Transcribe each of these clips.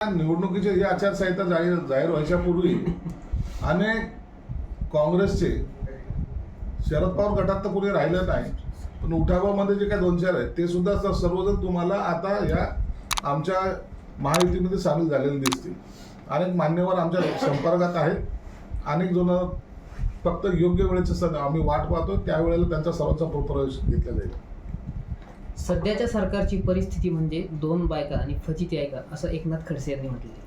निवडणुकीची ही आचारसंहिता जाहीर जाहीर व्हायच्यापूर्वी अनेक काँग्रेसचे शरद पवार गटात तर कोणी राहिलं नाही पण उठावामध्ये जे काही दोन चार आहेत ते सुद्धा सर्वजण तुम्हाला आता या आमच्या महायुतीमध्ये सामील झालेले दिसतील. अनेक मान्यवर आमच्या संपर्कात आहेत. अनेक जण फक्त योग्य वेळेचे सण आम्ही वाट पाहतो त्यावेळेला त्यांचा सर्वांचा प्रवेश घेतला जाईल. सध्याच्या सरकारची परिस्थिती म्हणजे दोन बायका आणि फजिती ऐका असं एकनाथ खडसे यांनी म्हटले.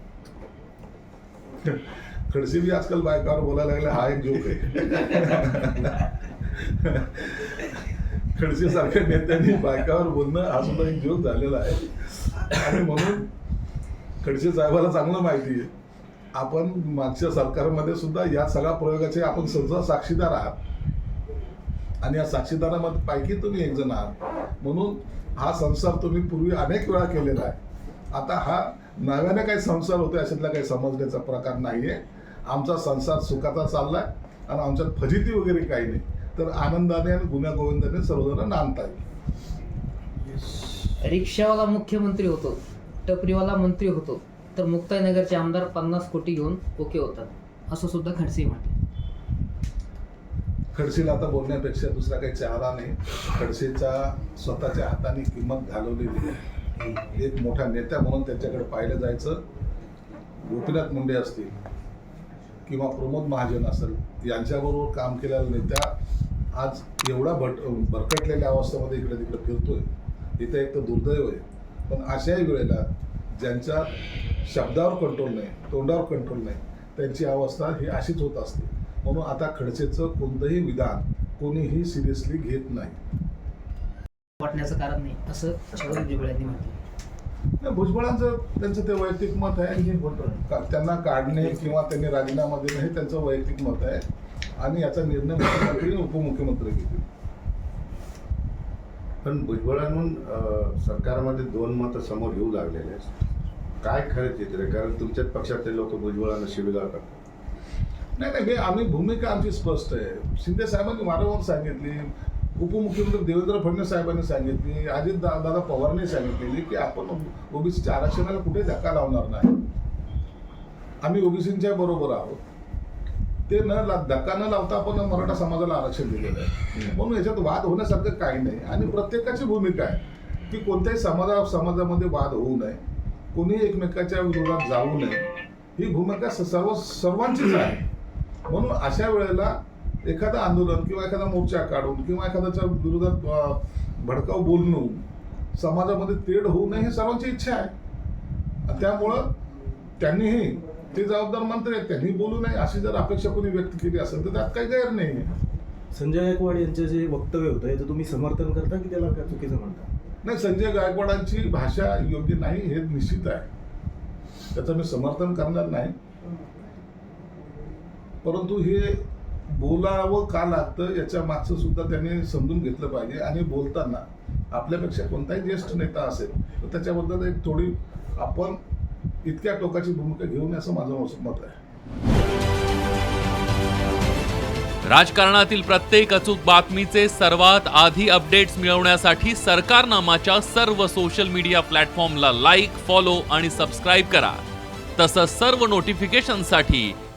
खडसे बी आजकाल बायकावर बोलायला लागले हा एक जोक आहे. खडसे सारख्या नेत्यांनी बायकावर बोलणं हा सुद्धा एक जोक झालेला आहे. आणि म्हणून खडसे साहेबाला चांगलं माहिती आहे. आपण मागच्या सरकारमध्ये सुद्धा या सगळ्या प्रयोगाचे आपण सहजा साक्षीदार आहात. आणि या साक्षीदारामध्ये पैकी तुम्ही एक जण आहात. म्हणून हा संसार तुम्ही पूर्वी अनेक वेळा केलेला आहे. आता हा नव्याने काही संसार होतोय अशातला काही समजण्याचा प्रकार नाहीये. आमचा संसार सुखाचा चाललाय आणि आमच्यात फजिती वगैरे काही नाही. तर आनंदाने आणि गुन्ह्या गोविंदाने सर्वजण नांदता येईल रिक्षावाला मुख्यमंत्री होतो टपरीवाला मंत्री होतो तर मुक्ताईनगरचे आमदार पन्नास कोटी घेऊन ओके होतात. असं सुद्धा खडसे म्हटले खडसेला आता बोलण्यापेक्षा दुसरा काही चारा नाही. खडसेचा स्वतःच्या हाताने किंमत घालवलेली आहे. एक मोठा नेता म्हणून त्यांच्याकडे पाहिलं जायचं. गोपीनाथ मुंडे असतील किंवा प्रमोद महाजन असेल यांच्याबरोबर काम केलेला नेता आज एवढा भट भरकटलेल्या अवस्थेमध्ये इकडे तिकडे फिरतोय. इथे एक तर दुर्दैव आहे. पण अशाही वेळेला ज्यांच्या शब्दावर कंट्रोल नाही तोंडावर कंट्रोल नाही त्यांची अवस्था ही अशीच होत असते. म्हणून आता खडसेचं कोणतंही विधान कोणीही सिरियसली घेत नाही. वाटण्याचं कारण नाही असं छगन भुजबळ यांनी म्हटलं. नाही, भुजबळांचं त्यांचं ते वैयक्तिक मत आहे. का- त्यांना काढणे किंवा त्यांनी राजीनामा देणे हे त्यांचं वैयक्तिक मत आहे. आणि याचा निर्णय मुख्यमंत्री आणि उपमुख्यमंत्री घेतील. पण भुजबळांहून अं, सरकारमध्ये दोन मतं समोर येऊ लागलेले आहेत. काय खरं चित्र आहे? कारण तुमच्याच पक्षातले लोक भुजबळांना शिवीगाळ करतात. नाही नाही हे आम्ही भूमिका आमची स्पष्ट आहे. शिंदे साहेबांनी वारंवार सांगितली उपमुख्यमंत्री देवेंद्र फडणवीस साहेबांनी सांगितली अजित दा दादा पवारने सांगितलेली की आपण ओबीसीच्या आरक्षणाला कुठे धक्का लावणार नाही. आम्ही ओबीसीच्या बरोबर आहोत. ते न धक्का न लावता आपण मराठा समाजाला आरक्षण दिलेलं आहे. म्हणून याच्यात वाद होण्यासारखं काही नाही. आणि प्रत्येकाची भूमिका आहे की कोणत्याही समाजा समाजामध्ये वाद होऊ नये. कोणीही एकमेकाच्या विरोधात जाऊ नये. ही भूमिका सर्व सर्वांचीच आहे. म्हणून अशा वेळेला एखादं आंदोलन किंवा एखादा मोर्चा काढून किंवा एखाद्याच्या विरोधात अ, भडकाऊ बोलणं समाजामध्ये तेढ होऊ नये ही सर्वांची इच्छा आहे. त्यामुळं त्यांनीही ते जबाबदार मंत्री आहेत त्यांनी बोलू नये अशी जर अपेक्षा कोणी व्यक्त केली असेल तर त्यात काही गैर नाही आहे संजय गायकवाड यांचं जे वक्तव्य होतं याचं तुम्ही समर्थन करता की त्याला काय चुकीचं म्हणता? नाही संजय गायकवाडांची भाषा योग्य नाही हे निश्चित आहे. त्याचं मी समर्थन करणार नाही. परंतु हे बोलावं का लागतं याच्या मागचं सुद्धा त्यांनी समजून घेतलं पाहिजे. आणि बोलताना आपल्यापेक्षा कोणताही ज्येष्ठ नेता असेल तर त्याच्याबद्दल एक थोडी आपण इतक्या टोकाची भूमिका घेऊन असं माझं मत आहे. राजकारणातील प्रत्येक अचूक बातमीचे सर्वात आधी अपडेट्स मिळवण्यासाठी सरकारनामाच्या सर्व सोशल मीडिया प्लॅटफॉर्मला लाईक फॉलो आणि सबस्क्राईब करा. तसंच सर्व नोटिफिकेशनसाठी